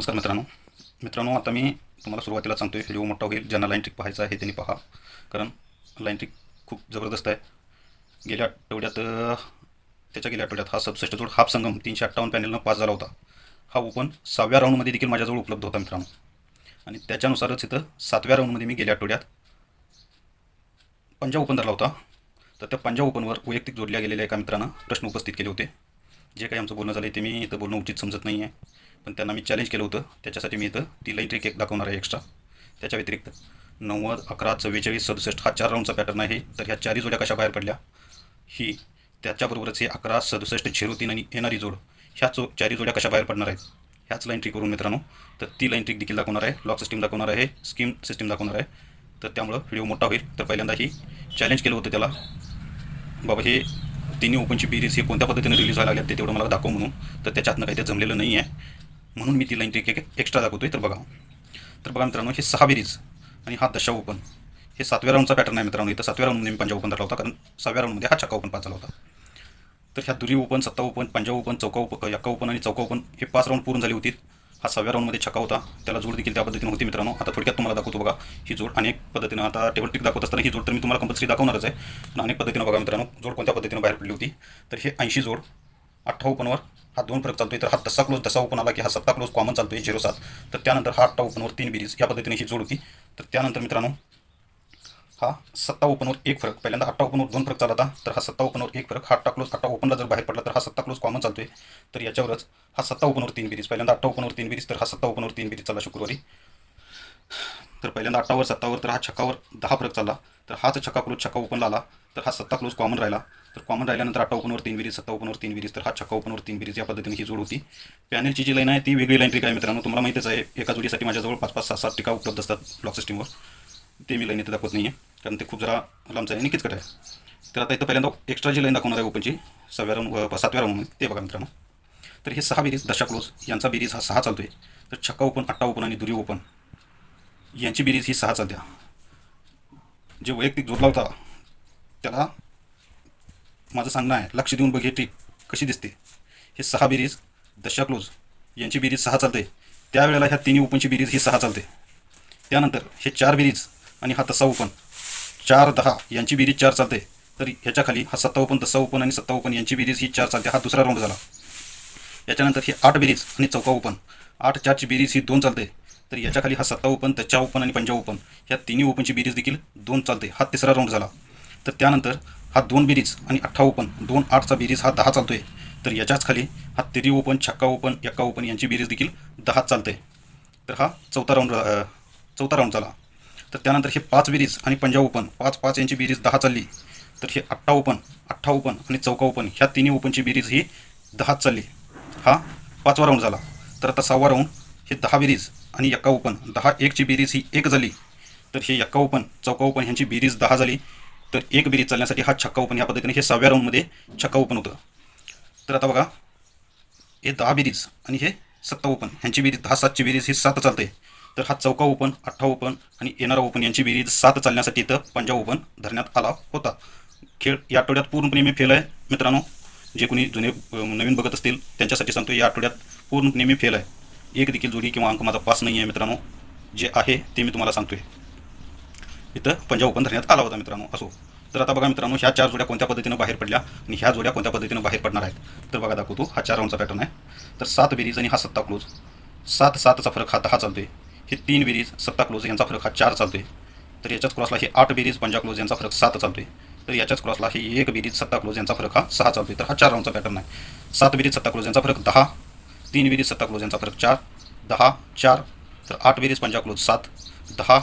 नमस्कार मित्रांनो. मित्रांनो आता मी तुम्हाला सुरुवातीला सांगतो आहे व्हिडिओ मोठा होईल ज्यांना लाईन ट्रिक पाहायचा आहे त्यांनी पहा. कारण लाईन ट्रिक खूप जबरदस्त आहे. गेल्या आठवड्यात त्याच्या गेल्या आठवड्यात हा सबसष्ट जोड हाफ संगम तीनशे अठ्ठावन्न पॅनलनं पास झाला होता. हा ओपन सहाव्या राऊंडमध्ये देखील माझ्याजवळ उपलब्ध होता मित्रांनो. आणि त्याच्यानुसारच इथं सातव्या राऊंडमध्ये मी गेल्या आठवड्यात पंजाब ओपन धरला होता. तर त्या पंजाब ओपनवर वैयक्तिक जोडल्या गेलेल्या एका मित्रांना प्रश्न उपस्थित केले होते. जे काही आमचं बोलणं झालं आहे ते मी इथं बोलणं उचित समजत नाही आहे पण त्यांना मी चॅलेंज केलं होतं. त्याच्यासाठी मी इथं ती लाईन ट्रिक एक दाखवणार आहे एक्स्ट्रा त्याच्या व्यतिरिक्त नव्वद अकरा चव्वेचाळीस सदुसष्ट हा चार राऊंडचा पॅटर्न आहे. तर ह्या चारही जोड्या कशा बाहेर पडल्या? ही त्याच्याबरोबरच हे अकरा सदुसष्ट झिरो तीन आणि येणारी जोड. ह्या चो चारही जोड्या कशा बाहेर पडणार आहेत? ह्याच लाईन ट्रिक करून मित्रांनो तर ती लाईन ट्रिक देखील दाखवणार आहे. लॉक सिस्टीम दाखवणार आहे. स्कीम सिस्टीम दाखवणार आहे. तर त्यामुळं व्हिडिओ मोठा होईल. तर पहिल्यांदा ही चॅलेंज केलं होतं त्याला. बाबा हे तिन्ही ओपनची बिरीज हे कोणत्या पद्धतीने रिलीज व्हायला लागल्या ते तेवढं मला दाखव म्हणून. तर त्याच्यातनं काही ते जमलेलं नाही आहे म्हणून मी ती लाईन एक एक्स्ट्रा दाखवतो आहे तर बघा. तर बघा मित्रांनो हे सहा बेरीज आणि हा दशा ओपन हे सातव्या राऊंडचा पॅटर्न आहे मित्रांनो. इथं सातव्या राऊंडमध्ये मी पंजाब ओपन धरला होता. कारण सहाव्या राऊंडमध्ये हा चक्का ओपन पाच झाला होता. तर ह्या दुरी ओपन सत्ता ओपन पंजाब ओपन चौका ओपन यक्का ओपन आणि चौका ओपन हे पाच राऊंड पूर्ण झाली होती. हा सहाव्या राऊंडमध्ये छक्का होता. त्याला जोड देखील त्या पद्धतीने होती मित्रांनो. आता थोडक्यात तुम्हाला दाखवतो बघा. ही जोड अनेक पद्धतीनं आता टेबल टिक दाखवत असताना ही जोड तर मी तुम्हाला कंपल्सरी दाखवणारच आहे. पण अनेक पद्धतीनं बघा मित्रांनो जोड कोणत्या पद्धतीनं बाहेर पडली होती? तर हे ऐंशी जोड अठरा ओपनवर हा दोन फरक चालतोय. तर हा तसा क्लोज दसा ओपन आला की हा सत्ता क्लोज कॉमन चालतोय झिरो सात. तर त्यानंतर हा अठरा ओपनवर तीन बिरीज. या पद्धतीने ही जोड होती तर त्यानंतर मित्रांनो हा सत्ता ओपनवर एक फरक. पहिल्यांदा अठ्ठा ओपनवर दोन फरक चालला होता. तर हा सत्ता ओपनवर एक फरक. हा अठ्ठा क्लोज अठ्ठा ओपनला जर बाहेर पडला तर हा सत्ता क्लोज कॉमन चालतोय. तर याच्यावरच हा सत्ता ओपनवर तीन बिरीज. पहिल्यांदा अठ्ठा ओपनवर तीन बिरीज. तर हा सत्ता ओपनवर तीन बिरीज चालला शुक्रवारी. तर पहिल्यांदा अठ्ठावर सत्तावर तर हा छक्कावर दहा फरक चालला. तर हाच छक्का क्लोज छक्का ओपनला आला. तर हा सत्ता क्लोज कॉमन राहिला. तर कॉमन राहिल्यानंतर अठ्ठा ओपनवर तीन विरीज सत्ता ओपनवर तीन विरीज तर हा छक्का ओपनवर तीन विरीज या पद्धतीने ही जोड होती. पॅनलची जी लाईन आहे ती वेगळी लाईन ट्रिक आहे मित्रांनो. तुम्हाला माहितीच आहे एका जोडीसाठी माझ्याजवळ पाच पाच सात सात टिका उपलब्ध असतात ब्लॉक सिस्टीमवर ते मी लाईन इथे दाखवत नाही आहे कारण ते खूप जरा लांबचं आहे आणि किचकट आहे. तर आता इथं पहिल्यांदा एक्स्ट्रा जी लाईन दाखवणार आहे ओपनची सहाव्या राऊंड सातव्या राऊंड ते बघा मित्रांनो. तर हे सहा बेरीज दशा क्लोज यांचा बेरीज हा सहा चालतोय. तर छक्का ओपन अट्टा ओपन आणि दुरी ओपन यांची बेरीज ही सहा चालत्या. जे वैयक्तिक जोडला होता त्याला माझं सांगणं आहे लक्ष देऊन बघ हे कशी दिसते. हे सहा बेरीज दशा क्लोज यांची बेरीज सहा चालते. त्यावेळेला ह्या तिन्ही ओपनची बेरीज ही सहा चालते. त्यानंतर हे चार बेरीज आणि हा तसा ओपन. चार दहा यांची बेरीज चार चालते. तर ह्याच्या खाली हा सत्ता ओपन तसा ओपन आणि सत्ता ओपन यांची बेरीज ही चार चालते. हा दुसरा राऊंड झाला. याच्यानंतर ही आठ बेरीज आणि चौका ओपन. आठ चारची बेरीज ही दोन चालते. तर याच्या खाली हा सत्ता ओपन त्याच्या ओपन आणि पंजा ओपन. ह्या तिन्ही ओपनची बेरीज देखील दोन चालते. हा तिसरा राऊंड झाला. तर त्यानंतर हा दोन बेरीज आणि अठ्ठा ओपन दोन आठचा बेरीज हा दहा चालतोय. तर याच्याच खाली हा तेरी ओपन छक्का ओपन एक्का ओपन यांची बेरीज देखील दहा चालते तर हा चौथा राऊंड चौथा राऊंड झाला. तर त्यानंतर हे पाच बेरीज आणि पंजाब ओपन पाच पाच यांची बेरीज दहा चालली. तर हे अठ्ठा ओपन अठ्ठा ओपन आणि चौका ओपन ह्या तिन्ही ओपनची बेरीज ही दहाच चालली. हा पाचवा राऊंड झाला. तर आता सहावा राऊंड हे दहा बेरीज आणि एक्का ओपन दहा एकची बेरीज ही एक झाली. तर हे एक्का ओपन चौका ओपन ह्यांची बेरीज दहा झाली. तर एक बेरीज चालण्यासाठी हा छक्का ओपन या पद्धतीने हे सहाव्या राऊंडमध्ये छक्का ओपन होतं. तर आता बघा हे दहा बेरीज आणि हे सत्ता ओपन ह्यांची बेरीज दहा सातची बेरीज ही सात चालते तर हा चौका ओपन अठ्ठा ओपन आणि येणारा ओपन यांची बेरीज सात चालण्यासाठी इथं पंजाब ओपन धरण्यात आला होता. खेळ या आठवड्यात पूर्णपणे मी फेल आहे. मित्रांनो जे कोणी जुने नवीन बघत असतील त्यांच्यासाठी सांगतो या आठवड्यात पूर्णपणे मी फेल आहे. एक देखील जोडी किंवा अंक माझा पास नाही आहे मित्रांनो. जे आहे ते मी तुम्हाला सांगतो आहे इथं पंजाब ओपन धरण्यात आला होता मित्रांनो असो. तर आता बघा मित्रांनो ह्या चार जोड्या कोणत्या पद्धतीनं बाहेर पडल्या आणि ह्या जोड्या कोणत्या पद्धतीनं बाहेर पडणार आहेत. तर बघा दाखवतो. हा चार राऊंडचा पॅटर्न आहे. तर सात बेरीज आणि हा सत्ता क्लोज सात सातचा फरक हा दहा चालतोय. हे तीन बेरीज सत्ता क्लोज यांचा फरक हा चार चालतोय. तर याच्याच क्रॉसला हे आठ बेरीज पंजाब क्लोज यांचा फरक सात चालतोय. तर याच्याच क्रॉसला हे एक बेरीज सत्ता क्लोज यांचा फरक हा सहा चालतोय. तर हा चार राऊंडचा पॅटर्न आहे. सात बेरीज सत्ता क्लोज यांचा फरक दहा. तीन बेरीज सत्ता क्लोज यांचा फरक चार. दहा चार. तर आठ बेरीज पंजाब क्लोज सात. दहा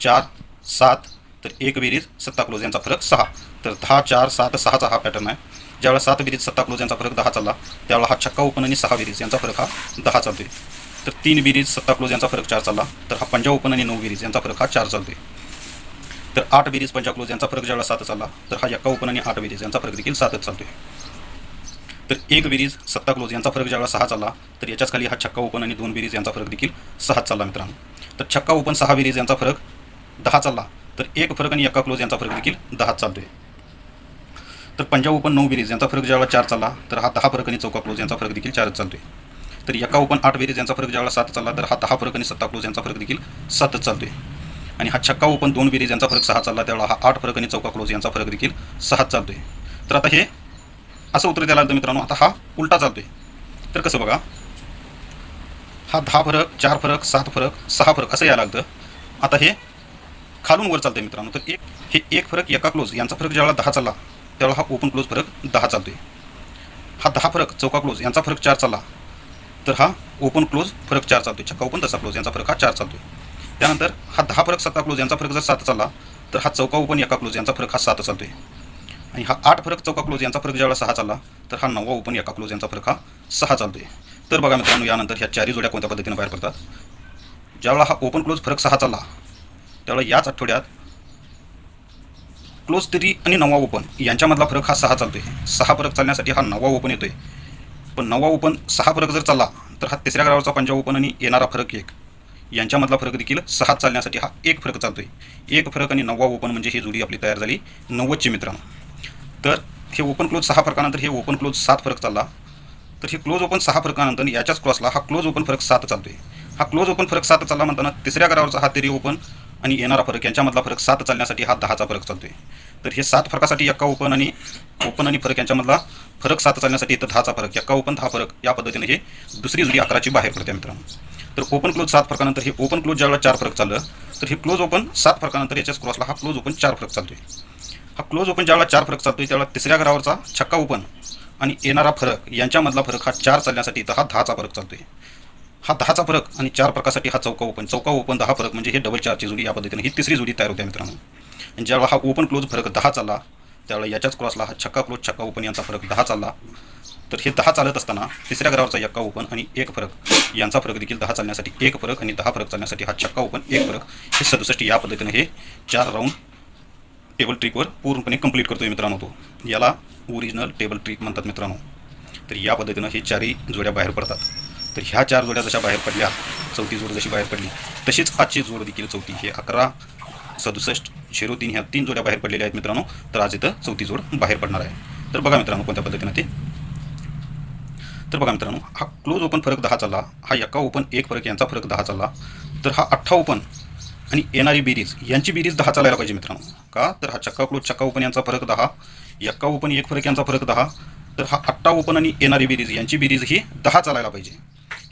चार. सात तर एक बेरीज सत्ता क्लोज यांचा फरक सहा तर दहा चार सात सहाचा हा पॅटर्न आहे ज्यावेळेला सात बेरीज सत्ता क्लोज यांचा फरक दहा चालला त्यावेळेला हा छक्का ओपन आणि सहा बेरीज यांचा फरक हा दहा चालतोय तर तीन बेरीज सत्ता क्लोज यांचा फरक चार चालला तर हा पंजाब ओपन आणि नऊ बेरीज यांचा फरक हा चार चालतोय तर आठ बेरीज पंजाब क्लोज यांचा फरक ज्यावेळेला सात चालला तर हा यक्का ओपन आणि आठ बेरीज यांचा फरक देखील सातच चालतोय तर एक बेरीज सत्ता क्लोज यांचा फरक ज्यावेळेला सहा चालला तर याच्याच खाली हा छक्का ओपन आणि दोन बेरीज यांचा फरक देखील सहाच चालला मित्रांनो तर छक्का ओपन सहा बेरीज यांचा फरक दहा चालला तर एक फरक आणि एका क्लोज यांचा फरक देखील दहाच चालतोय. तर पंजाब ओपन नऊ बेरीज यांचा फरक ज्यावेळेला चार चालला तर हा दहा फरक आणि चौका क्लोज यांचा फरक देखील चारच चालतोय. तर एका ओपन आठ बेरीज यांचा फरक ज्यावेळेला सात चालला तर हा दहा फरक आणि सत्ता क्लोज यांचा फरक देखील सातच चालतोय. आणि हा छक्का ओपन दोन बेरीज यांचा फरक सहा चालला त्यावेळेला हा आठ फरक आणि चौका क्लोज यांचा फरक देखील सहाच चालतोय. तर आता हे असं उत्तर द्यायला लागतं मित्रांनो आता हा उलटा चालतोय. तर कसं बघा हा दहा फरक चार फरक सात फरक सहा फरक असं यायला लागतं. आता हे खालून वर चालतंय मित्रांनो. तर एक हे एक फरक एका क्लोज यांचा फरक ज्यावेळेला दहा चालला त्यावेळेला हा ओपन क्लोज फरक दहा चालतोय. हा दहा फरक चौका क्लोज यांचा फरक चार चालला तर हा ओपन क्लोज फरक चार चालतोय. छक्का ओपन तसा क्लोज यांचा फरक हा चार चालतोय. त्यानंतर हा दहा फरक सत्ता क्लोज यांचा फरक जर सात चालला तर हा चौका ओपन एका क्लोज यांचा फरक हा सात चालतोय. आणि हा आठ फरक चौका क्लोज यांचा फरक ज्यावेळेला सहा चालला तर हा नववा ओपन एका क्लोज यांचा फरक हा सहा चालतोय. तर बघा मित्रांनो यानंतर ह्या चारही जोड्या कोणत्या पद्धतीने बाहेर पडतात? ज्यावेळेला हा ओपन क्लोज फरक सहा चालला त्याला याच आठवड्यात क्लोज तरी आणि नवा ओपन यांच्यामधला फरक हा सहा चालतोय. सहा फरक चालण्यासाठी हा नवा ओपन येतोय. पण नवा ओपन सहा फरक जर चालला तर हा तिसऱ्या ग्रावरचा पंजाब ओपन आणि येणारा फरक एक. यांच्यामधला फरक देखील सहा चालण्यासाठी हा एक फरक चालतोय. एक फरक आणि नववा ओपन म्हणजे ही जोडी आपली तयार झाली नव्वदची मित्रांनो. तर हे ओपन क्लोज सहा फरकानंतर हे ओपन क्लोज सात फरक चालला. तर हे क्लोज ओपन सहा फरकानंतर याच्याच क्रॉसला हा क्लोज ओपन फरक सात चालतोय. हा क्लोज ओपन फरक सात चालला म्हणताना तिसऱ्या गरावरचा हा तेरी ओपन आणि येणारा फरक यांच्यामधला फरक सात चालण्यासाठी हा दहाचा फरक चालतोय. तर हे सात फरकासाठी एक्का ओपन आणि ओपन आणि फरक यांच्यामधला फरक सात चालण्यासाठी इथं दहाचा फरक एक्का ओपन दहा फरक या पद्धतीने हे दुसरी जुडी अकराची बाहेर पडते मित्रांनो. तर ओपन क्लोज सात फरकानंतर हे ओपन क्लोज ज्यावेळेला चार फरक चाललं तर हे क्लोज ओपन सात फरकानंतर याच्याच क्रॉसला हा क्लोज ओपन चार फरक चालतोय. हा क्लोज ओपन ज्यावेळेला चार फरक चालतोय त्यावेळेला तिसऱ्या घरावरचा छक्का ओपन आणि येणारा फरक यांच्यामधला फरक हा चार चालण्यासाठी इथं हा दहाचा फरक चालतोय. हा दहाचा फरक आणि चार फरकासाठी हा चौका ओपन चौका ओपन दहा फरक म्हणजे हे डबल चारची जोडी या पद्धतीने. ही तिसरी जोडी तयार होते मित्रांनो. आणि ज्यावेळेला हा ओपन क्लोज फरक दहा चालला त्यावेळेला याच्याच क्रॉसला हा छक्का क्लोज छक्का ओपन यांचा फरक दहा चालला. तर हे दहा चालत असताना तिसऱ्या घरावरचा यक्का ओपन आणि एक फरक. यांचा फरक देखील दहा चालण्यासाठी एक फरक आणि दहा फरक चालण्यासाठी हा छक्का ओपन एक फरक. हे सदुसष्ट या पद्धतीने हे चार राऊंड टेबल ट्रिकवर पूर्णपणे कंप्लीट करतोय मित्रांनो तो. याला ओरिजिनल टेबल ट्रिक म्हणतात मित्रांनो. तर या पद्धतीनं हे चारही जोड्या बाहेर पडतात. तर ह्या चार जोड्या जशा बाहेर पडल्या चौथी जोड जशी बाहेर पडली तशीच आजची जोड देखील चौथी हे अकरा सदुसष्ट झिरो तीन ह्या तीन जोड्या बाहेर पडलेल्या आहेत मित्रांनो. तर आज इथं चौथी जोड बाहेर पडणार आहे. तर बघा मित्रांनो कोणत्या पद्धतीनं ते. तर बघा मित्रांनो हा क्लोज ओपन फरक दहा चालला हा यक्का ओपन एक फरक यांचा फरक दहा चालला. तर हा अठ्ठा ओपन आणि येणारी बेरीज यांची बेरीज दहा चालायला पाहिजे मित्रांनो. का? तर हा चक्का क्लोज चक्का ओपन यांचा फरक दहा यक्का ओपन एक फरक यांचा फरक दहा. तर हा अठ्ठा ओपन आणि येणारी बेरीज यांची बेरीज ही दहा चालायला पाहिजे.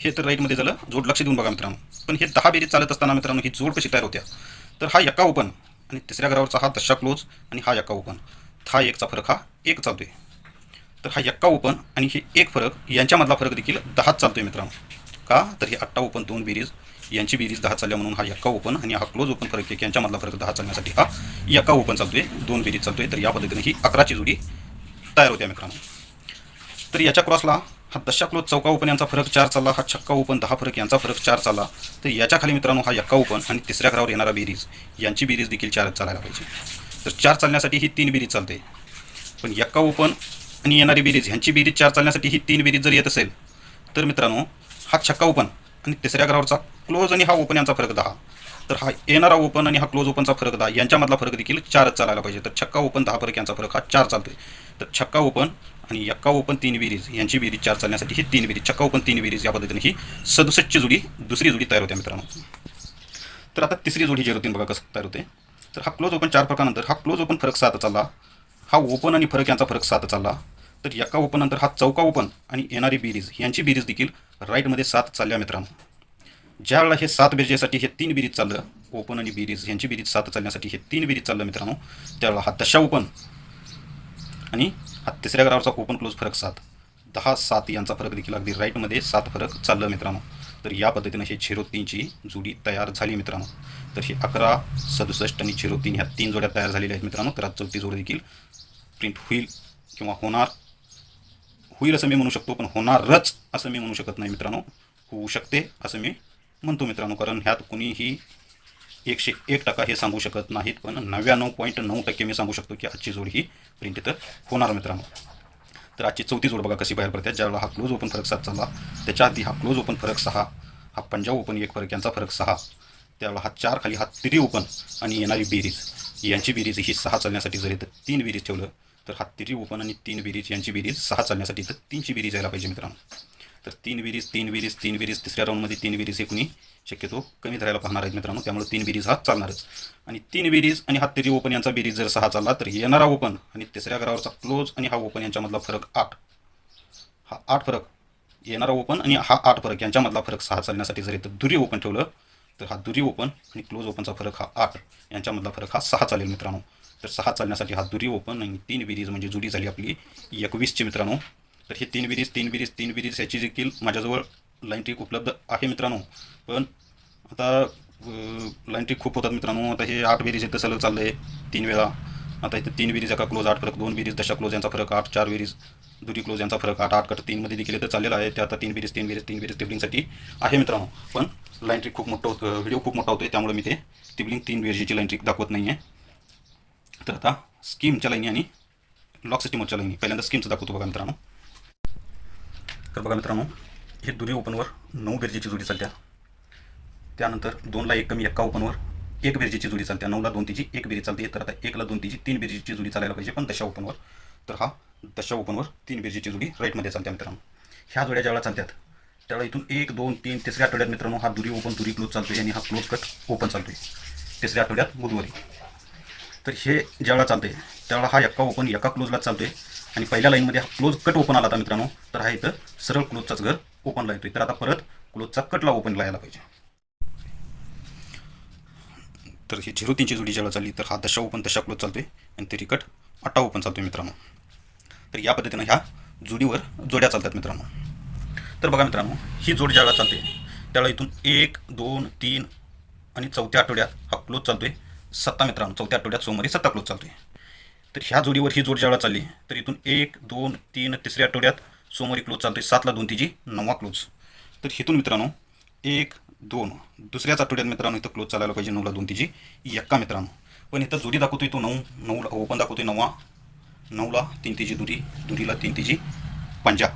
हे तर राईटमध्ये झालं. जोड लक्ष देऊन बघा मित्रांनो. पण हे दहा बेरीज चालत असताना मित्रांनो ही जोड कशी तयार होत्या? तर हा यक्का ओपन आणि तिसऱ्या घरावरचा हा दशा क्लोज आणि हा यक्का ओपन. हा एकचा फरक हा एक चालतोय तर हा यक्का ओपन आणि हे एक फरक यांच्यामधला फरक देखील दहाच चालतोय मित्रांनो. का? तर हे अट्टा ओपन दोन बेरीज यांची बेरीज दहा चालल्या म्हणून हा यक्का ओपन आणि हा क्लोज ओपन फरक एक यांच्यामधला फरक दहा चालण्यासाठी हा यक्का ओपन चालतोय दोन बेरीज चालतोय. तर या पद्धतीने ही अकराची जोडी तयार होत्या मित्रांनो. तर याच्या क्रॉसला हा दशा क्लोज चौका ओपन यांचा फरक चार चालला हा छक्का ओपन दहा फरक यांचा फरक चार चालला. तर याच्या खाली मित्रांनो हा यक्का ओपन आणि तिसऱ्या घरावर येणारा बेरीज. यांची बेरीज देखील चार चालायला पाहिजे. तर चार चालण्यासाठी ही तीन बेरीज चालते. पण यक्का ओपन आणि येणारी बेरीज ह्यांची बेरीज चार चालण्यासाठी ही तीन बेरीज जर येत असेल तर मित्रांनो हा छक्का ओपन आणि तिसऱ्या घरावरचा क्लोज आणि हा ओपन यांचा फरक दहा. तर हा येणारा ओपन आणि हा क्लोज ओपनचा फरक दहा यांच्यामधला फरक देखील चारच चालायला पाहिजे. तर छक्का ओपन दहा फरक यांचा फरक हा चार चालतोय. तर छक्का ओपन आणि यक्का ओपन तीन विरीज यांची विरीज चार चालण्यासाठी ही तीन विरीज छक्का ओपन तीन विरीज या पद्धतीने ही सदुसष्टची जोडी दुसरी जोडी तयार होते मित्रांनो. तर आता तिसरी जोडी जी होती बघा कसं तयार होते. तर हा क्लोज ओपन चार फरकानंतर हा क्लोज ओपन फरक सात चालला. हा ओपन आणि फरक यांचा फरक सात चालला. तर एका ओपन नंतर हा चौका ओपन आणि येणारी बिरीज यांची बिरीज देखील राईटमध्ये सात चालल्या मित्रांनो. ज्या वेळेला हे सात बेरजेसाठी हे तीन बिरीज चाललं ओपन आणि बिरीज यांची बिरीज सात चालण्यासाठी हे तीन बिरीज चाललं मित्रांनो त्यावेळेला हा दशा ओपन आणि हा तिसऱ्या ग्रावरचा ओपन क्लोज फरक सात. दहा सात यांचा फरक देखील अगदी राईटमध्ये सात फरक चाललं मित्रांनो. तर या पद्धतीनं हे झिरो तीनची जोडी तयार झाली मित्रांनो. तर हे अकरा सदुसष्ट आणि झिरो तीन ह्या तीन जोड्या तयार झालेल्या आहेत मित्रांनो. तर आज चौथी जोड देखील प्रिंट होईल किंवा होणार होईल असं मी म्हणू शकतो पण होणारच असं मी म्हणू शकत नाही मित्रांनो. होऊ शकते असं मी म्हणतो मित्रांनो कारण ह्यात कुणीही एकशे एक टक्का हे सांगू शकत नाहीत पण नव्याण्णव पॉईंट नऊ टक्के मी सांगू शकतो की आजची जोड ही प्रिंट इथं होणार मित्रांनो. तर आजची चौथी जोड बघा कशी बाहेर पडते. ज्यावेळेला हा क्लोज ओपन फरक सात चालला त्याच्या आधी हा क्लोज ओपन फरक सहा हा पंजाब ओपन एक फरक यांचा फरक सहा. त्यावेळेला हा चार खाली हा तिरी ओपन आणि येणारी बेरीज. यांची बेरीज ही सहा चालण्यासाठी जरी इथं तीन बेरीज ठेवलं तर हा तिरी ओपन आणि तीन बेरीज यांची बेरीज सहा चालण्यासाठी इथं तीनची बेरीज यायला पाहिजे मित्रांनो. तर तीन विरीज तीन विरीज तीन विरीज तिसऱ्या राऊंडमध्ये तीन विरीज हे कुणी शक्यतो कमी धरायला पाहणार आहेत मित्रांनो. त्यामुळे तीन बेरीज हा चालणारच. आणि तीन विरीज आणि हा ओपन यांचा बेरीज जर सहा चालला तर येणारा ओपन आणि तिसऱ्या घरावरचा क्लोज आणि हा ओपन यांच्यामधला फरक आठ. हा आठ फरक. येणारा ओपन आणि हा आठ फरक यांच्यामधला फरक सहा चालण्यासाठी जर इथं दुरी ओपन ठेवलं तर हा दुरी ओपन आणि क्लोज ओपनचा फरक हा आठ. यांच्यामधला फरक हा सहा चालेल मित्रांनो. तर सहा चालण्यासाठी हा दुरी ओपन आणि तीन विरीज म्हणजे जुडी झाली आपली एकवीसची मित्रांनो. तर हे तीन विरीज तीन विरीज तीन विरीज याची देखील माझ्याजवळ लाईन ट्रिक उपलब्ध आहे मित्रांनो. पण आता लाईन ट्रिक खूप होतात मित्रांनो. आता हे आठ विरीज इथं सलग चाललं आहे तीन वेळा. आता इथं तीन विरीज एका क्लोज आठ फरक दोन विरीज दशा क्लोज यांचा फरक आठ चार विरीज दुरी क्लोज यांचा फरक आठ आठ कट तीनमध्ये देखील तर चाललेला आहे. ते आता तीन विरीज तीन बेरीज तीन बेरीज टिबलिंगसाठी आहे मित्रांनो. पण लाईन ट्रिक खूप मोठं होतं व्हिडिओ खूप मोठा होतोय त्यामुळे मी ते टिबलिंग तीन विरीजची लाईन ट्रिक दाखवत नाही आहे तर आता स्कीमच्या लाईनी आणि लॉक सिस्टीमच्या लाईनी. पहिल्यांदा स्कीमचं दाखवतो बघा मित्रांनो. तर बघा मित्रांनो हे दुरी ओपनवर नऊ बेरजेची जोडी चालत्या. त्यानंतर दोनला एक कमी एका ओपनवर एक बेरजेची जोडी चालते नऊला दोन तिची एक बेरी चालते. तर आता एकला दोन तिची तीन बेरजेची जोडी चालायला पाहिजे पण दशा ओपनवर. तर हा दशा ओपनवर तीन बेरजेची जोडी राईटमध्ये चालते मित्रांनो. ह्या जोड्या ज्यावेळेला चालतात त्यावेळेला इथून एक दोन तीन तिसऱ्या आठवड्यात मित्रांनो हा दुरी ओपन दुरी क्लोज चालतोय आणि हा क्लोज कट ओपन चालतोय. तिसऱ्या आठवड्यात बुधवारी. तर हे ज्यावेळेला चालते त्यावेळेला हा एका ओपन एका क्लोजला चालतोय. आणि पहिल्या लाईनमध्ये हा क्लोज कट ओपन आला होता मित्रांनो तर हा इथं सरळ क्लोजचाच घर ओपनला येतोय. तर आता परत क्लोजचा कटला ओपनला यायला पाहिजे. तर ही झिरो तीनची जोडी ज्याला चालली तर हा दशा ओपन दशा क्लोज चालतोय. आणि तरी कट अट्टा ओपन चालतोय मित्रांनो. तर या पद्धतीनं ह्या जोडीवर जोड्या चालतात मित्रांनो. तर बघा मित्रांनो ही जोड ज्यावेळेला चालते त्यावेळेला इथून एक दोन तीन आणि चौथ्या आठवड्यात हा क्लोज चालतोय. सत्ता मित्रांनो चौथ्या आठवड्यात सोमवारी सत्ता क्लोज चालतोय. तर ह्या जोडीवर ही जोड ज्यावेळा चालली. तर इथून एक दोन तीन तिसऱ्या आठवड्यात सोमवारी क्लोज चालतोय. सातला दोन तिची नववा क्लोज तर इथून मित्रांनो एक दोन दुसऱ्याच आठवड्यात मित्रांनो इथं क्लोज चालायला पाहिजे नऊला दोन तिची एक्का मित्रांनो. पण इथं जोडी दाखवतोय तो नऊ नऊला हो, ओपन दाखवतोय नववा नऊला तीन तिची दुरी दुरीला तीन तिची पंजा.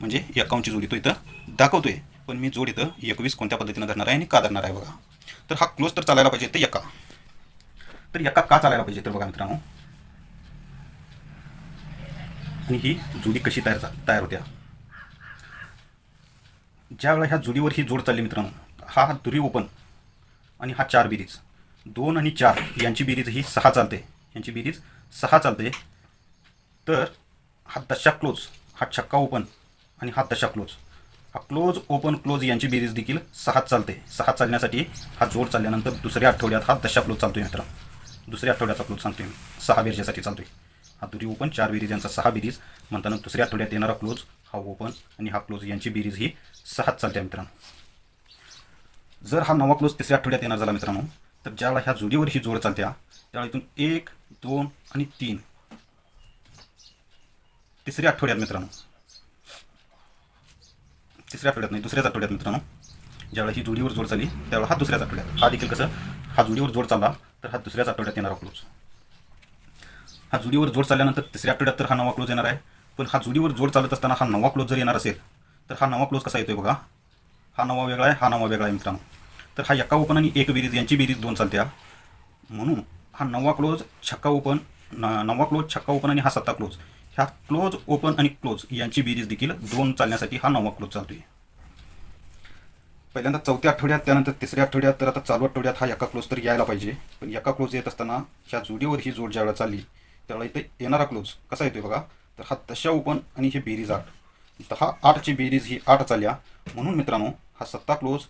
म्हणजे एकावन्नची जोडी तो इथं दाखवतोय. पण मी जोड इथं एकवीस कोणत्या पद्धतीनं धरणार आहे आणि का धरणार आहे बघा. तर हा क्लोज तर चालायला पाहिजे इथं एका. तर एका का चालायला पाहिजे तर बघा मित्रांनो. आणि ही जुडी कशी तयार तयार होत्या. ज्यावेळा ह्या जुडीवर ही जोड चालली मित्रांनो हा दुरी ओपन आणि हा चार बिरीज. दोन आणि चार यांची बेरीज ही सहा चालते. यांची बेरीज सहा चालते. तर हा दशा क्लोज हा छक्का ओपन आणि हा दशा क्लोज हा क्लोज ओपन क्लोज यांची बेरीज देखील सहा चालते. सहा चालण्यासाठी हा जोड चालल्यानंतर दुसऱ्या आठवड्यात हा दशा क्लोज चालतोय मित्रांनो. दुसऱ्या आठवड्याचा क्लोज सांगतोय. मी सहा बेरजेसाठी चालतोय. हा दुरी ओपन चार बेरीज यांचा सहा बेरीज. म्हणताना दुसऱ्या आठवड्यात येणारा क्लोज हा ओपन आणि हा क्लोज यांची बेरीज ही सहाच चालते मित्रांनो. जर हा नवा क्लोज तिसऱ्या आठवड्यात येणार झाला मित्रांनो तर ज्यावेळेला ह्या जोडीवर ही जोड चालत्या त्यावेळेला इथून एक दोन आणि तीन. तिसऱ्या आठवड्यात मित्रांनो. तिसऱ्या आठवड्यात नाही दुसऱ्याच आठवड्यात मित्रांनो. ज्यावेळेला ही जोडीवर जोड चालली त्यावेळेला हा दुसऱ्याच आठवड्यात. हा देखील कसं हा जोडीवर जोड चालला तर हा दुसऱ्याच आठवड्यात येणारा क्लोज हा जुडीवर जोड चालल्यानंतर तिसऱ्या आठवड्यात तर हा नवा क्लोज येणार आहे. पण हा जुडीवर जोड चालत असताना हा नवा क्लोज जर येणार असेल तर हा नवा क्लोज कसा येतोय बघा. हा नवा वेगळा आहे हा नवा वेगळा आहे मित्रांनो. तर हा एका ओपन आणि एक बेरीज यांची बेरीज दोन चालत्या म्हणून हा नवा क्लोज छक्का ओपन नवा क्लोज छक्का ओपन आणि हा सत्ता क्लोज ह्या क्लोज ओपन आणि क्लोज यांची बेरीज देखील दोन चालण्यासाठी हा नवा क्लोज चालतोय. पहिल्यांदा चौथ्या आठवड्यात त्यानंतर तिसऱ्या आठवड्यात तर आता चालू आठवड्यात हा एका क्लोज तर यायला पाहिजे. पण एका क्लोज येत असताना ह्या जोडीवर ही जोड ज्यावेळेला चालली त्यावेळेला इथे येणारा क्लोज कसा येतोय बघा? तर हा दशा ओपन आणि हे बेरीज आठ. दहा आठची बेरीज ही आठ चालल्या. म्हणून मित्रांनो हा सत्ता क्लोज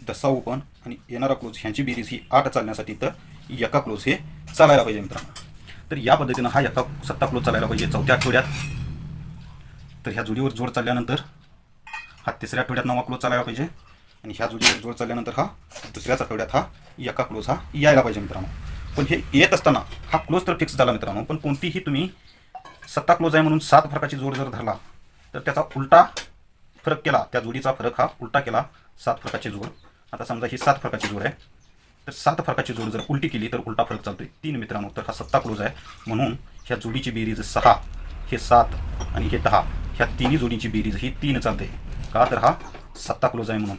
दसा ओपन आणि येणारा क्लोज ह्यांची बेरीज ही आठ चालण्यासाठी तर एका क्लोज हे चालायला पाहिजे मित्रांनो. तर या पद्धतीनं हा एका सत्ता क्लोज चालायला पाहिजे चौथ्या आठवड्यात. तर ह्या जोडीवर जोड चालल्यानंतर हा तिसऱ्या आठवड्यात नवा क्लोज चालायला पाहिजे. आणि ह्या जोडीवर जोड चालल्यानंतर हा दुसऱ्याच आठवड्यात हा एका क्लोज हा यायला पाहिजे मित्रांनो. पण हे येत असताना हा क्लोज तर फिक्स झाला मित्रांनो पण कोणतीही तुम्ही सत्ता क्लोज आहे म्हणून सात फरकाची जोड जर धरला तर त्याचा उलटा फरक केला त्या जोडीचा फरक हा उलटा केला सात फरकाची जोड. आता समजा ही सात फरकाची जोड आहे. तर सात फरकाची जोड जर उलटी केली तर उलटा फरक चालतोय. तीन मित्रांनो तर हा सत्ता क्लोज आहे. म्हणून ह्या जोडीची बेरीज सहा हे सात आणि हे दहा ह्या तिन्ही जोडीची बेरीज ही तीन चालते. का तर हा सत्ता क्लोज आहे म्हणून.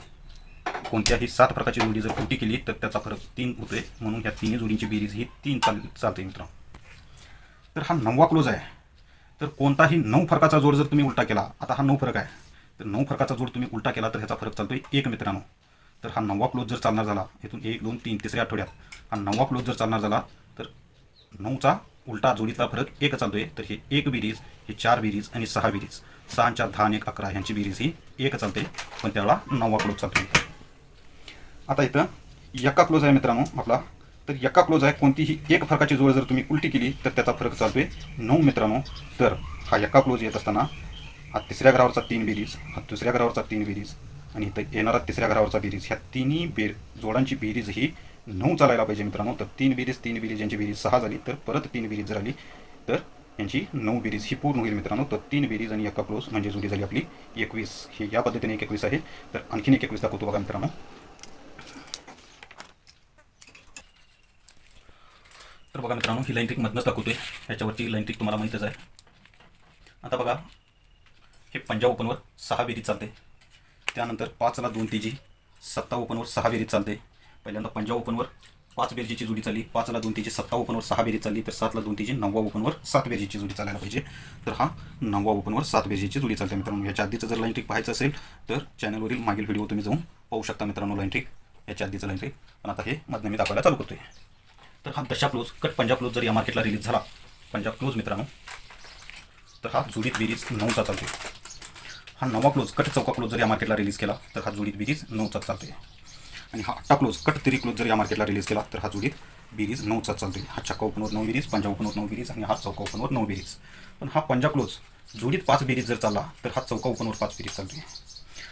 कोणत्याही सात प्रकारची जोडी जर उलटी केली तर त्याचा फरक तीन होतोय. म्हणून ह्या तिन्ही जोडींची बेरीज ही तीन चाल चालते मित्रांनो. तर हा नववा क्लोज आहे. तर कोणताही नऊ फरकाचा जोड जर तुम्ही उलटा केला आता हा नऊ फरक आहे. तर नऊ फरकाचा जोड तुम्ही उलटा केला तर ह्याचा फरक चालतोय एक मित्रांनो. तर हा नववा क्लोज जर चालणार झाला इथून एक दोन तीन तिसऱ्या आठवड्यात हा नववा क्लोज जर चालणार झाला तर नऊचा उलटा जोडीतला फरक एक चालतोय. तर हे एक बिरीज हे चार बिरीज आणि सहा बिरीज. सहाच्या दहा आणि एक अकरा ह्यांची बिरीज ही एक चालते पण त्यावेळा नववा क्लोज चालतोय. आता इथं यक्का क्लोज आहे मित्रांनो आपला. तर यक्का क्लोज आहे कोणतीही एक फरकाची जोड जर तुम्ही उलटी केली तर त्याचा फरक चालतोय नऊ मित्रांनो. तर हा यक्का क्लोज येत असताना हा तिसऱ्या घरावरचा तीन बेरीज हा दुसऱ्या घरावरचा तीन बेरीज आणि इथं येणारा तिसऱ्या घरावरचा बेरीज. ह्या तिन्ही बेर जोडांची बेरीज ही नऊ चालायला पाहिजे मित्रांनो. तर तीन बेरीज तीन बेरीज यांची बेरीज सहा झाली तर परत तीन बेरीज जर आली तर यांची नऊ बेरीज ही पूर्ण होईल मित्रांनो. तर तीन बेरीज आणि एका क्लोज म्हणजे जोडी झाली आपली एकवीस. हे या पद्धतीने एक एकवीस आहे. तर आणखीन एक एकवीस दाखवतो बघा मित्रांनो. तर बघा मित्रांनो ही लाईन ट्रिक मधनंच दाखवतोय. ह्याच्यावरची लाईन ट्रिक तुम्हाला माहीतच आहे. आता बघा हे पंजाब ओपनवर सहा बेरीज चालते. त्यानंतर पाचला दोन तेजी सत्ता ओपनवर सहा बेरीज चालते. पहिल्यांदा पंजाब ओपनवर पाच बेरजीची जोडी चालली. पाचला दोन तेजी सत्ता ओपनवर सहा बेरीज चालली. तर सातला दोन तेजी नववा ओपनवर सात बेरजीची जोडी चालायला पाहिजे. तर हा नववा ओपनवर सात बेरजीची जोडी चालते मित्रांनो. याच्या आधीचं जर लाईन ट्रिक पाहायचं असेल तर चॅनलवरील मागील व्हिडिओ तुम्ही जाऊन पाहू शकता मित्रांनो लाईन ट्रिक याच्या आधीचं लाईन ट्रिक पण आता हे मधनं मी दाखवायला चालू करतोय. तर हा दशा क्लोज कट पंजाब क्लोज जर या मार्केटला रिलीज झाला पंजाब क्लोज मित्रांनो तर हा जुडीत बेरीज नऊचा चालते हा नवा क्लोज कट चौका क्लोज जर या मार्केटला रिलीज केला तर हा जुडीत बेरीज नऊचा चालते आणि हा अठ्ठा क्लोज कट तिरी क्लोज जर या मार्केटला रिलीज केला तर हा जुडीत बेरीज नऊचा चालते हा चक्का ओपनवर नऊ बेरीज पंजाब ओपनवर नऊ बेरीज आणि हा चौका ओपनवर नऊ बेरीज पण हा पंजाब क्लोज जुडीत पाच बेरीज जर चालला तर हा चौका ओपनवर पाच बेरीज चालतोय.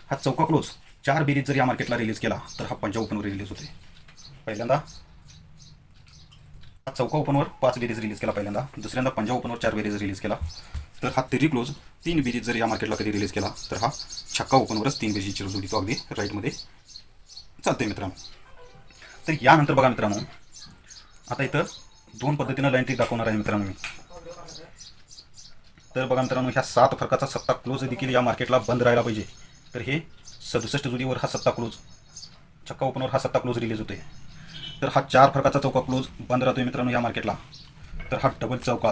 हा चौका क्लोज चार बेरीज जर या मार्केटला रिलीज केला तर हा पंजाब ओपनवर रिलीज होते पहिल्यांदा चौका ओपनवर पाच बेरीज रिलीज केला पहिल्यांदा. दुसऱ्यांदा पंजाब ओपनवर चार बेरीज रिलीज केला. तर हा तिरी क्लोज तीन बेरीज जर या मार्केटला कधी रिलीज केला तर हा छक्का ओपनवरच तीन बेरीजची जोडी तो अगदी राईटमध्ये चालते मित्रांनो. तर यानंतर बघा मित्रांनो आता इथं दोन पद्धतीनं लाईन ट्रिक दाखवणार आहे मित्रांनो मी. तर बघा मित्रांनो ह्या सात फरकाचा सत्ता क्लोज देखील या मार्केटला बंद राहायला पाहिजे. तर हे सदुसष्ट जुडीवर हा सत्ता क्लोज छक्का ओपनवर हा सत्ता क्लोज रिलीज होते तर हा चार फरकाचा चौका क्लोज बंद राहतोय मित्रांनो या मार्केटला तर हा डबल चौका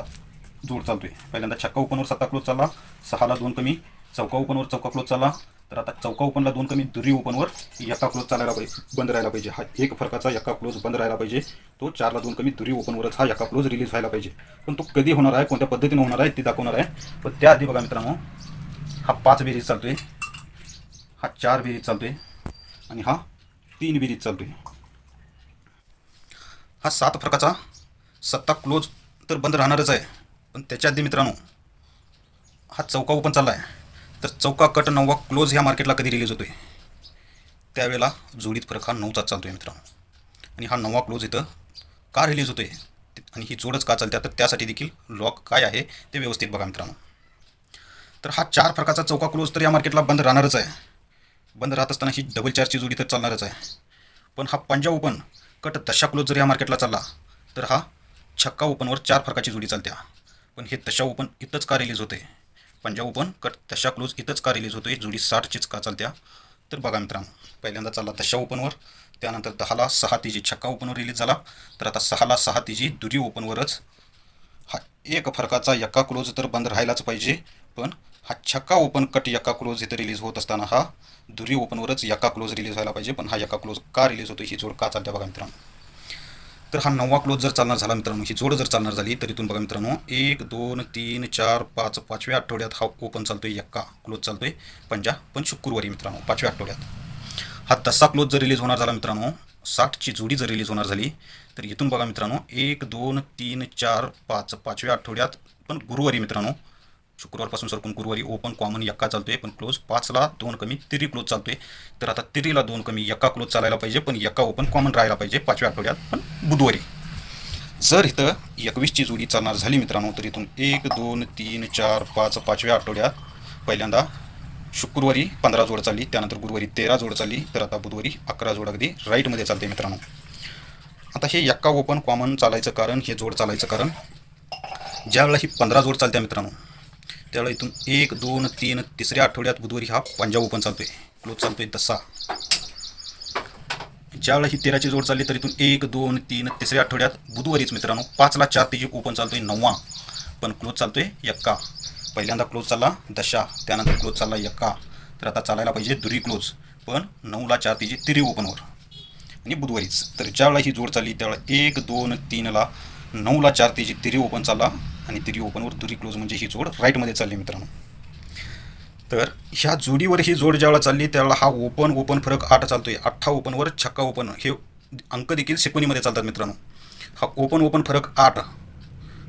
जोड चालतोय. पहिल्यांदा छक्का ओपनवर सत्ता क्लोज चालला. सहाला दोन कमी. चौका ओपनवर चौका क्लोज चालला. तर आता चौका ओपनला दोन कमी दुरी ओपनवर एका क्लोज चालायला पाहिजे बंद राहायला पाहिजे. हा एक फरकाचा एका क्लोज बंद राहायला पाहिजे. तो चारला दोन कमी दुरी ओपनवरच हा एका क्लोज रिलीज व्हायला पाहिजे. पण तो कधी होणार आहे कोणत्या पद्धतीने होणार आहे ते दाखवणार आहे. पण त्याआधी बघा मित्रांनो हा पाच बेरीज चालतोय. हा चार बेरीज चालतोय. आणि हा तीन बेरीज चालतोय. हा सात फरकाचा सत्ता क्लोज तर बंद राहणारच आहे. पण त्याच्या आधी मित्रांनो हा चौका ओपन चालला आहे तर चौका कट नववा क्लोज ह्या मार्केटला कधी रिलीज होतो आहे त्यावेळेला जोडीत फरक हा नऊचाच आहे मित्रांनो. आणि हा नववा क्लोज इथं का रिलीज होतो आहे आणि ही जोडच का चालते तर त्यासाठी देखील लॉक काय आहे ते व्यवस्थित बघा मित्रांनो. तर हा चार फरकाचा चौका क्लोज तर या मार्केटला बंद राहणारच आहे. बंद राहत असताना ही डबल चारची जोडी तर चालणारच आहे. पण हा पंजाब ओपन कट दशा क्लोज जर या मार्केटला चालला तर हा छक्का ओपनवर चार फरकाची जोडी चालत्या. पण हे दशा ओपन इथंच का रिलीज होते? पंजाब ओपन कट दशा क्लोज इथंच का रिलीज होते जोडी साठचीच का चालत्या? तर बघा मित्रांनो पहिल्यांदा चालला दशा ओपनवर त्यानंतर दहाला सहा तिजी छक्का ओपनवर रिलीज झाला. तर आता सहाला सहा तिजी दुरी ओपनवरच हा एक फरकाचा यक्का क्लोज तर बंद राहायलाच पाहिजे. पण हा छक्का ओपन कट यक्का क्लोज इथं रिलीज होत असताना हा दुरी ओपनवरच यका क्लोज रिलीज व्हायला पाहिजे पण हा यका क्लोज का रिलीज होतो ही जोड का चालते बघा मित्रांनो. तर हा नववा क्लोज जर चालणार झाला मित्रांनो ही जोड जर चालणार झाली तर इथून बघा मित्रांनो एक दोन तीन चार पाच पाचव्या आठवड्यात हा ओपन चालतोय यक्का क्लोज चालतोय पंजा पण शुक्रवारी मित्रांनो पाचव्या आठवड्यात. हा तसा क्लोज जर रिलीज होणार झाला मित्रांनो साठची जोडी जर रिलीज होणार झाली तर इथून बघा मित्रांनो एक दोन तीन चार पाच पाचव्या आठवड्यात पण गुरुवारी मित्रांनो शुक्रवारपासून सरकून गुरुवारी ओपन कॉमन यक्का चालतोय पण क्लोज पाचला दोन कमी तिरी क्लोज चालतोय. तर आता तिरीला दोन कमी यक्का क्लोज चालायला पाहिजे पण यक्का ओपन कॉमन राहायला पाहिजे पाचव्या आठवड्यात पण बुधवारी. जर इथं एकवीसची जोडी चालणार झाली मित्रांनो तर इथून एक दोन तीन चार पाच पाचव्या आठवड्यात पहिल्यांदा शुक्रवारी पंधरा जोड चालली त्यानंतर गुरुवारी तेरा जोड चालली तर आता बुधवारी अकरा जोड अगदी राईटमध्ये चालते मित्रांनो. आता हे यक्का ओपन कॉमन चालायचं कारण हे जोड चालायचं कारण ज्यावेळेला ही पंधरा जोड चालते मित्रांनो त्याला इथून एक दोन तीन तिसऱ्या आठवड्यात बुधवारी हा पंजाब ओपन चालतोय. क्लोज चालतोय तसा. ज्यावेळेला ही तेराची जोड चालली तर इथून एक दोन तीन तिसऱ्या आठवड्यात बुधवारीच मित्रांनो पाचला चार तिची ओपन चालतोय नववा. पण क्लोज चालतोय यक्का. पहिल्यांदा क्लोज चालला दशा त्यानंतर क्लोज चालला यक्का. तर आता चालायला पाहिजे दुरी क्लोज पण नऊला चार तिची तिरी ओपनवर आणि बुधवारीच. तर ज्यावेळा ही जोड चालली त्यावेळा एक दोन तीनला नऊला चार तिची तिरी ओपन चालला. आणि तिरी ओपनवर तुरी क्लोज म्हणजे ही जोड राईटमध्ये चालली मित्रांनो. तर ह्या जोडीवर ही जोड ज्यावेळेला चालली त्यावेळेला हा ओपन ओपन फरक आठ चालतोय. अठ्ठा ओपनवर छक्का ओपन हे अंक देखील सेकोनीमध्ये चालतात मित्रांनो. हा ओपन ओपन फरक आठ.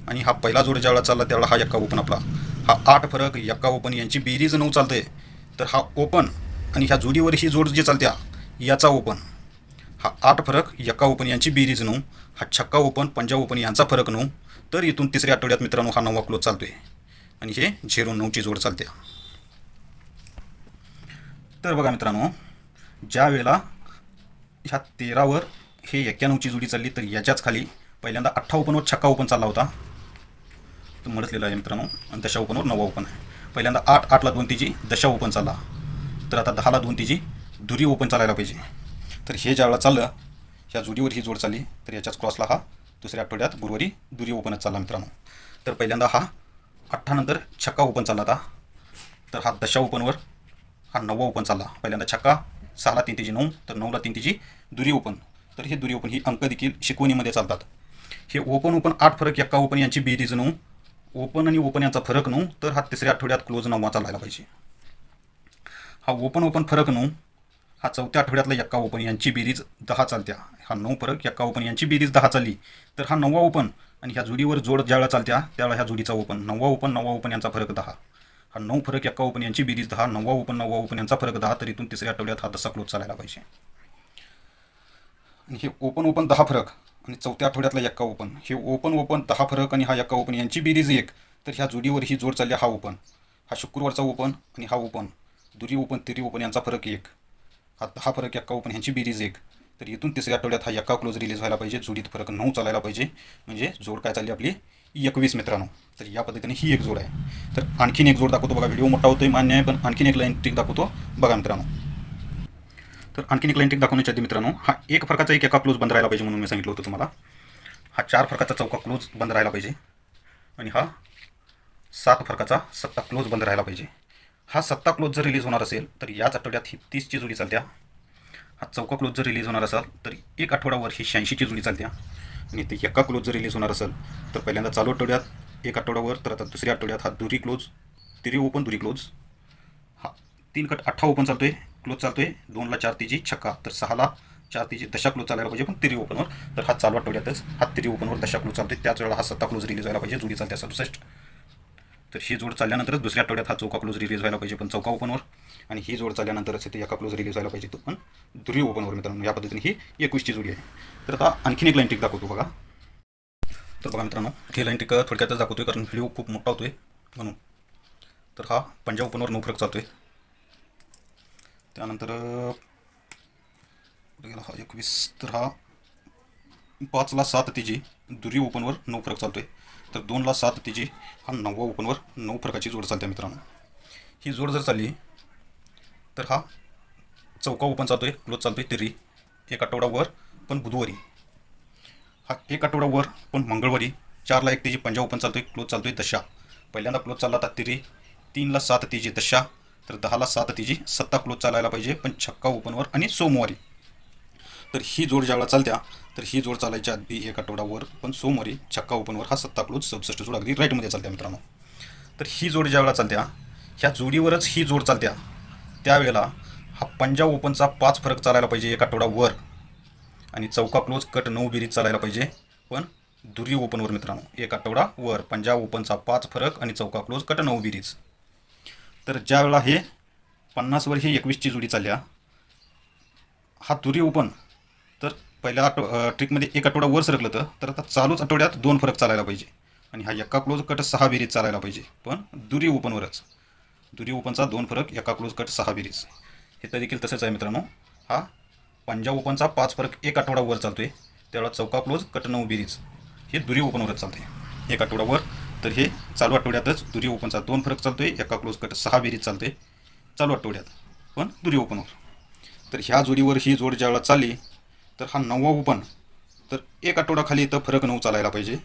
आणि हा पहिला जोड ज्यावेळेला चालला त्यावेळेला हा यक्का ओपन आपला. हा आठ फरक यक्का ओपन यांची बेरीज नऊ चालते. तर हा ओपन आणि ह्या जोडीवर ही जोड जी चालत्या याचा ओपन हा आठ फरक यक्का ओपन यांची बेरीज नऊ. हा छक्का ओपन पंजा ओपन यांचा फरक नऊ. तर इथून तिसऱ्या आठवड्यात मित्रांनो हा नवा क्लोज चालतोय. आणि हे झिरो नऊची जोड चालते. तर बघा मित्रांनो ज्या वेळेला ह्या तेरावर हे एक्क्याण्णवची जोडी चालली तर याच्याच खाली पहिल्यांदा अठ्ठा ओपनवर छक्का ओपन चालला होता. तो मडसलेला आहे मित्रांनो आणि दशा ओपनवर नवा ओपन आहे. पहिल्यांदा आठ आठला दोन तिची दशा ओपन चालला. तर आता दहाला दोन तिची दुरी ओपन चालायला पाहिजे. तर हे ज्यावेळेला चाललं ह्या जोडीवर ही जोड चालली तर याच्याच क्रॉसला हा दुसऱ्या आठवड्यात गुरुवारी दुरी ओपनच चालला मित्रांनो. तर पहिल्यांदा हा अठ्ठानंतर छक्का ओपन चालला आता. तर हा दशा ओपनवर हा नववा ओपन चालला. पहिल्यांदा छक्का सहाला तीन तिची नऊ तर नऊला तीन तिची दुरी ओपन तर हे दुरी ओपन ही अंक देखील शिकवणीमध्ये चालतात. हे ओपन ओपन आठ फरक एक्का ओपन यांची बेरीज नऊ. ओपन आणि ओपन यांचा फरक नऊ. तर हा तिसऱ्या आठवड्यात क्लोज नववा चालायला पाहिजे. हा ओपन ओपन फरक नऊ. हा चौथ्या आठवड्यातला यक्का ओपन यांची बेरीज दहा चालत्या. हा नऊ फरक यक्का ओपन यांची बेरीज दहा चालली. तर हा नववा ओपन आणि ह्या जोडीवर जोड ज्यावेळा चालत्या त्यावेळा ह्या जोडीचा ओपन. नववा ओपन नववा ओपन यांचा फरक दहा. हा नऊ फरक यक्का ओपन यांची बेरीज दहा नववा ओपन नववा ओपन यांचा फरक दहा तर इथून तिसऱ्या आठवड्यात हा तसा क्लोज चालायला पाहिजे. आणि हे ओपन ओपन दहा फरक आणि चौथ्या आठवड्यातला यक्का ओपन. हे ओपन ओपन दहा फरक आणि हा यक्का ओपन यांची बेरीज एक. तर ह्या जोडीवर ही जोड चालली हा ओपन. हा शुक्रवारचा ओपन आणि हा ओपन. दुरी ओपन तिरी ओपन यांचा फरक एक. हा दहा फरक यक्का ओपन ह्यांची बेरीज एक. तर इथून तिसऱ्या आठवड्यात हा यक्का क्लोज रिलीज व्हायला पाहिजे. जोडीत फरक नऊ चालायला पाहिजे. म्हणजे जोड काय चालली आपली? एकवीस मित्रांनो. तर या पद्धतीने ही एक जोड आहे. तर आणखीन एक जोड दाखवतो बघा. व्हिडिओ मोठा होतोय मान्य आहे पण आणखीन एक लाईन ट्रिक दाखवतो बघा मित्रांनो. तर आणखीन एक लाईन ट्रिक दाखवण्याच्या आधी मित्रांनो हा एक फरकाचा एक एका क्लोज बंद राहायला पाहिजे म्हणून मी सांगितलं होतं तुम्हाला. हा चार फरकाचा चौका क्लोज बंद राहायला पाहिजे. आणि हा सात फरकाचा सत्ता क्लोज बंद राहायला पाहिजे. हा सत्ता क्लोज जर रिलीज होणार असेल तर याच आठवड्यात ही तीसची जोडी चालत्या. हा चौका क्लोज जर रिलीज होणार असाल तर एक आठवड्यावर ही शहाऐंशीची जोडी चालत्या. आणि ते एका क्लोज जर रिलीज होणार असेल तर पहिल्यांदा चालू आठवड्यात एक आठवड्यावर तर आता दुसऱ्या आठवड्यात हा दुरी क्लोज तिरी ओपन दुरी क्लोज हा तीन कट अठ्ठा ओपन चालतोय क्लोज चालतोय दोनला चार तिची छक्का तर सहाला चार तिची दशा क्लोज चालायला पाहिजे पण तिरी ओपनवर तर हा चालू आठवड्यातच हा तिरी ओपनवर दशा क्लोज चालतोय त्याच वेळेला हा सत्ता क्लोज रिलीज व्हायला पाहिजे जुडी चालते सदुसष्ट. तर ही जोड चालल्यानंतरच दुसऱ्या आठवड्यात हा चौका क्लोज रिलीज व्हायला पाहिजे पण चौका ओपनवर आणि ही जोड चालल्यानंतरच इथे एका क्लोज रिलीज व्हायला पाहिजे तो पण दुरी ओपनवर मित्रांनो. या पद्धतीने ही एकवीसची जोडी आहे. तर आता आणखीन एक लाईन टिक दाखवतो बघा. तर बघा मित्रांनो ही लाईन टिक थोडक्यातच दाखवतोय कारण व्हिडिओ खूप मोठा होतोय म्हणून. तर हा पंजाब ओपनवर नऊ फरक चालतोय. त्यानंतर गेला हा? एकवीस तर हा पाचला सात तिची दुरी ओपनवर नऊ फरक चालतोय. तर दोनला सात तिची हा नववा ओपनवर नऊ फरकाची जोड चालते मित्रांनो. ही जोड जर चालली तर हा चौका ओपन चालतोय क्लोज चालतोय तिरी. एक आठवडावर पण बुधवारी. हा एक आठवडावर पण मंगळवारी चारला एक तिची पंजाब ओपन चालतोय क्लोज चालतोय दशा. पहिल्यांदा क्लोज चालला तर तिरी तीनला सात तिची दशा तर दहाला सात तिची सत्ता क्लोज चालायला पाहिजे पण छक्का ओपनवर आणि सोमवारी. तर ही जोड ज्यावेळा चालत्या तर ही जोड चालायच्या आधी एक आठवडावर पण सोमवारी छक्का ओपनवर हा सत्ता क्लोज सबसष्ट जोड अगदी राईटमध्ये चालत्या मित्रांनो. तर ही जोड ज्यावेळा चालत्या ह्या जोडीवरच ही जोड चालत्या त्यावेळेला हा पंजाब ओपनचा पाच फरक चालायला पाहिजे एक आठवडावर आणि चौका क्लोज कट नऊ बिरीज चालायला पाहिजे पण दुरी ओपनवर मित्रांनो एक आठवडा वर पंजाब ओपनचा पाच फरक आणि चौका क्लोज कट नऊ बिरीज. तर ज्यावेळा हे पन्नासवर हे एकवीसची जोडी चालल्या हा दुरी ओपन तर पहिल्या आठव ट्रिकमध्ये एक आठवडा वर सरकलं तर तर आता चालूच आठवड्यात दोन फरक चालायला पाहिजे. आणि हा एका क्लोज कट सहा बिरीज चालायला पाहिजे. पण दुरी ओपनवरच दुरी ओपनचा दोन फरक एका क्लोज कट सहा बेरीज. हे तर देखील तसंच आहे मित्रांनो. हा पंजाब ओपनचा पाच फरक एक आठवडा वर चालतोय. त्यावेळा चौका क्लोज कट नऊ बेरीज. हे दुरी ओपनवरच चालते एक आठवडावर तर हे चालू आठवड्यातच दुरी ओपनचा दोन फरक चालतोय एका क्लोज कट सहा बिरीज चालते चालू आठवड्यात. पण दुरी ओपनवर तर ह्या जोडीवर ही जोड ज्यावेळा चालली तर हा नववा ओपन. तर एक आठवडाखाली इथं फरक नऊ चालायला पाहिजे.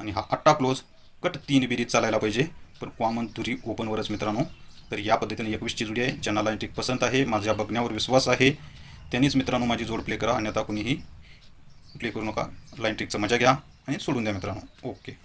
आणि हा अट्टा क्लोज कट तीन बिरीत चालायला पाहिजे. पण कॉमन तुरी ओपनवरच मित्रांनो. तर या पद्धतीने एकवीसची जुडी आहे. ज्यांना लाईन ट्रिक पसंत आहे माझ्या बघण्यावर विश्वास आहे त्यांनीच मित्रांनो माझी जोड प्ले करा. अन्यथा कोणीही प्ले करू नका. लाईन ट्रिकचा मजा घ्या आणि सोडून द्या मित्रांनो. ओके